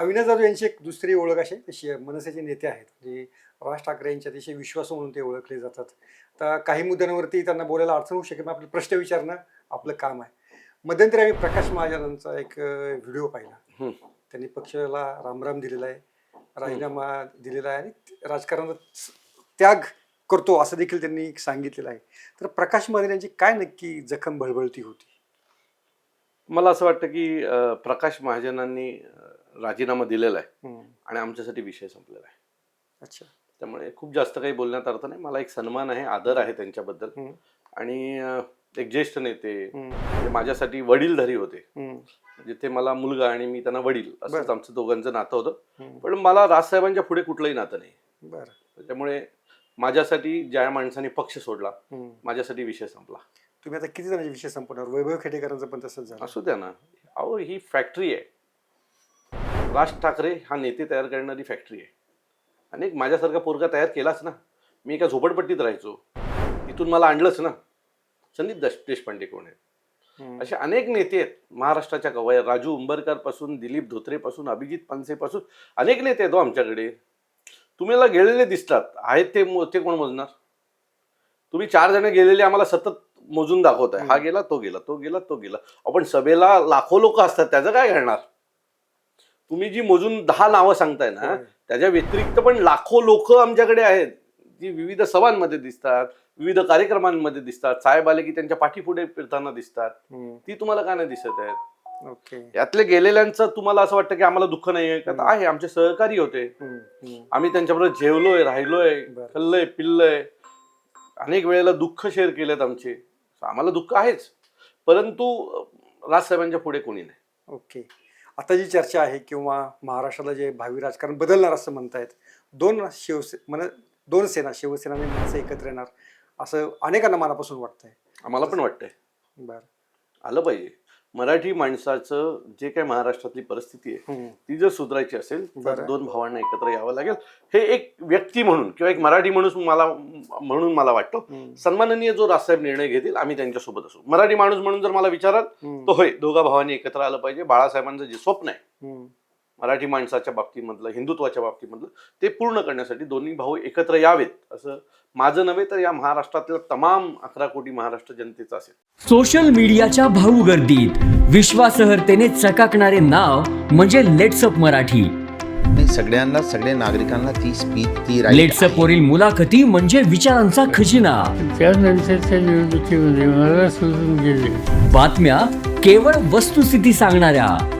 अविनाश जाधव यांची एक दुसरी ओळख अशी तशी मनसेचे नेते आहेत जे राज ठाकरे यांचे अतिशय विश्वासू म्हणून ते ओळखले जातात. तर काही मुद्द्यांवरती त्यांना बोलायला अडचण होऊ शकेल आपले प्रश्न विचारणं आपलं काम आहे. मध्यंतरी आम्ही प्रकाश महाजनांचा एक व्हिडिओ पाहिला. त्यांनी पक्षाला रामराम दिलेला आहे राजीनामा दिलेला आहे आणि राजकारणात त्याग करतो असं देखील त्यांनी सांगितलेलं आहे. तर प्रकाश महाजन यांची काय नक्की जखम भळबळती होती? मला असं वाटतं की प्रकाश महाजनांनी राजीनामा दिलेला आहे. आणि आमच्यासाठी विषय संपलेला आहे अच्छा त्यामुळे खूप जास्त काही बोलण्यात अर्थ नाही मला एक सन्मान आहे आदर आहे त्यांच्याबद्दल. आणि एक ज्येष्ठ नेते. ते माझ्यासाठी वडीलधारी होते. म्हणजे ते मला मुलगा आणि मी त्यांना वडील असंच. आमचं दोघांचं नातं होतं. पण मला राजसाहेबांच्या पुढे कुठलंही नातं नाही बरं त्याच्यामुळे माझ्यासाठी ज्या माणसाने पक्ष सोडला. माझ्यासाठी विषय संपला तुम्ही आता किती जणांचे विषय संपवणार वैभव खेडेकरांचं पण तसंच झालं असू द्या ना अहो ही फॅक्टरी आहे राज ठाकरे हा नेते तयार करणारी फॅक्टरी आहे. आणि एक माझ्यासारखा पोरगा तयार केलाच ना मी एका झोपडपट्टीत राहायचो. तिथून मला आणलंच ना संदीप दश देशपांडे कोण आहेत. असे अनेक नेते आहेत महाराष्ट्राच्या कवय राजू उंबरकरपासून दिलीप धोत्रेपासून अभिजित पानसेपासून अनेक नेते आहेत हो आमच्याकडे. तुम्हाला गेलेले दिसतात आहेत ते ते कोण मोजणार? तुम्ही चार जण गेलेले आम्हाला सतत मोजून दाखवताय. हा गेला तो गेला तो गेला तो गेला. आपण सभेला लाखो लोक असतात त्याचं काय करणार तुम्ही जी मोजून दहा नावं सांगताय ना. त्याच्या व्यतिरिक्त पण लाखो लोक आमच्याकडे आहेत जी विविध सभांमध्ये दिसतात विविध कार्यक्रमांमध्ये दिसतात साहेब आले की त्यांच्या पाठीपुढे फिरताना दिसतात. ती तुम्हाला का नाही दिसत आहेत? यातले गेलेल्यांचं तुम्हाला असं वाटतं की आम्हाला दुःख नाही आहे का आहे आमचे सहकारी होते. आम्ही त्यांच्याबरोबर जेवलोय राहिलोय. खाल्लंय पिल्लय. अनेक वेळेला दुःख शेअर केलेत आमचे. आम्हाला दुःख आहेच. परंतु अं, राजसाहेबांच्या पुढे कोणी नाही. ओके. आता जी चर्चा आहे किंवा महाराष्ट्राला जे भावी राजकारण बदलणार असं म्हणतायत दोन शिवसे मन दोन सेना शिवसेना आणि मनसे एकत्र येणार असं अनेकांना मनापासून वाटतंय. आम्हाला पण वाटतंय. बरं. आलं पाहिजे. मराठी माणसाचं जे काय महाराष्ट्रातली परिस्थिती आहे. ती जर सुधारायची असेल तर. दोन भावांना एकत्र यावं लागेल हे एक व्यक्ती म्हणून किंवा एक मराठी माणूस मला म्हणून मला वाटतं. सन्माननीय जो राजसाहेब निर्णय घेतील आम्ही त्यांच्यासोबत असू मराठी माणूस म्हणून जर मला विचाराल हम्म. तो होय दोघा भावांनी एकत्र आलं पाहिजे बाळासाहेबांचं जे स्वप्न आहे. मराठी माणसाच्या बाबतीमधलं हिंदुत्वाच्या बाबतीमधलं ते पूर्ण करण्यासाठी दोन्ही भाऊ एकत्र यावेत असं माझं नव्हे तर या महाराष्ट्रातल्या तमाम अकरा कोटी महाराष्ट्र जनतेचं असेल. सोशल मीडियाच्या भाऊ गर्दीत विश्वासार्हतेने चकाकणारे नाव म्हणजे लेट्सअप मराठी. नाही सगळ्यांना सगळ्या नागरिकांना ती स्पीच ती right लेट्सअप आहे. वरील मुलाखती म्हणजे विचारांचा खजिना. त्यानंतरच्या निवडणुकीमध्ये मला सोडून गेले. बातम्या केवळ वस्तुस्थिती सांगणाऱ्या.